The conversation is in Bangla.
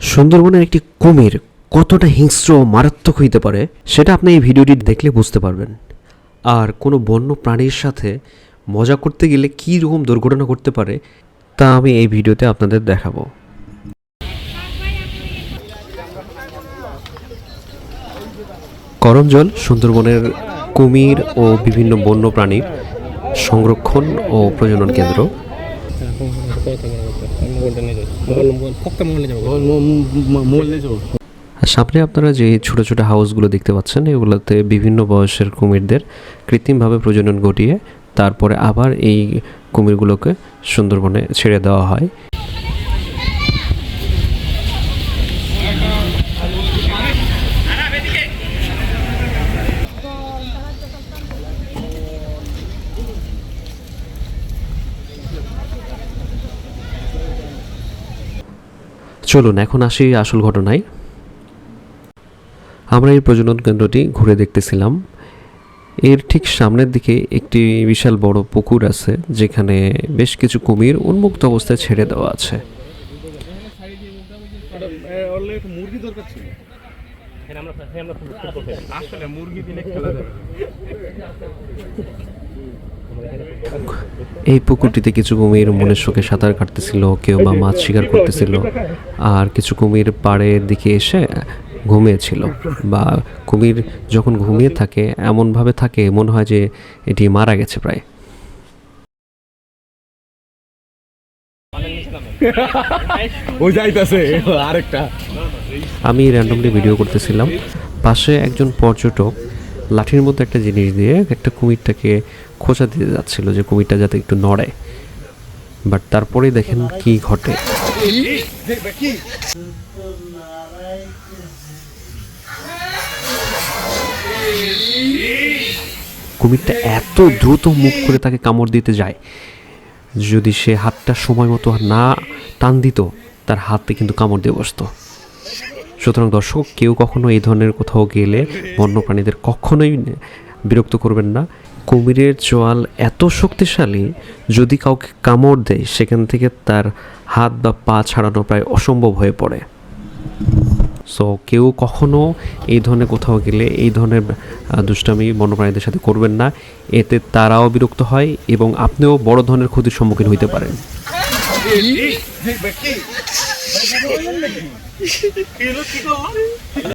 সুন্দরবনের একটি কুমির কতটা হিংস্র মারাত্মক হইতে পারে, সেটা আপনি এই ভিডিওটি দেখলে বুঝতে পারবেন। আর কোনো বন্য প্রাণীর সাথে মজা করতে গেলে কী রকম দুর্ঘটনা করতে পারে, তা আমি এই ভিডিওতে আপনাদের দেখাবো। করমজল সুন্দরবনের কুমির ও বিভিন্ন বন্য প্রাণীর সংরক্ষণ ও প্রজনন কেন্দ্র। সামনে আপনারা যে ছোট ছোট হাউসগুলো দেখতে পাচ্ছেন, এগুলোতে বিভিন্ন বয়সের কুমিরদের কৃত্রিমভাবে প্রজনন ঘটিয়ে তারপরে আবার এই কুমিরগুলোকে সুন্দরবনে ছেড়ে দেওয়া হয়। চলুন, এখন আসি আসল ঘটনায়। আমরা এই প্রজনন কেন্দ্রটি ঘুরে দেখতেছিলাম। এর ঠিক সামনের দিকে একটি বিশাল বড় পুকুর আছে, যেখানে বেশ কিছু কুমির উন্মুক্ত অবস্থায় ছেড়ে দেওয়া আছে। আসলে মুরগি দিলে খেলা যাবে। এই পুকুরটিতে কিছু কুমির মনের শোকে সাঁতার কাটতেছিল কেউ বা মাছ শিকার করতেছিল আর কিছু কুমির পাড়ের দিকে এসে ঘুমিয়েছিল। বা কুমির যখন ঘুমিয়ে থাকে এমনভাবে থাকে মনে হয় যে এটি মারা গেছে প্রায়। যাইতাছে আরেকটা। আমি র্যান্ডমলি ভিডিও করতেছিলাম। পাশে একজন পর্যটক লাঠির মতো একটা জিনিস দিয়ে একটা কুমিরটাকে খোঁচা দিতে যাচ্ছিল যে কুমিরটা যাতে একটু নড়ে। বাট তারপরেই দেখেন কি ঘটে। কুমিরটা এত দ্রুত মুখ করে তাকে কামড় দিতে যায়, যদি সে হাতটা সময় মতো না টান দিত, তার হাতে কিন্তু কামড় দিয়ে বসতো। সুতরাং দর্শক কেউ কখনো এই ধরনের কোথাও গেলে বন্যপ্রাণীদের কখনোই বিরক্ত করবেন না কুমিরের চোয়াল এত শক্তিশালী যদি কাউকে কামড় দেয় সেখান থেকে তার হাত বা পা ছাড়ানো প্রায় অসম্ভব হয়ে পড়ে সো কেউ কখনো এই ধরনের কোথাও গেলে এই ধরনের দুষ্টামি বন্যপ্রাণীদের সাথে করবেন না এতে তারাও বিরক্ত হয় এবং আপনিও বড় ধরনের ক্ষতির সম্মুখীন হইতে পারেন কি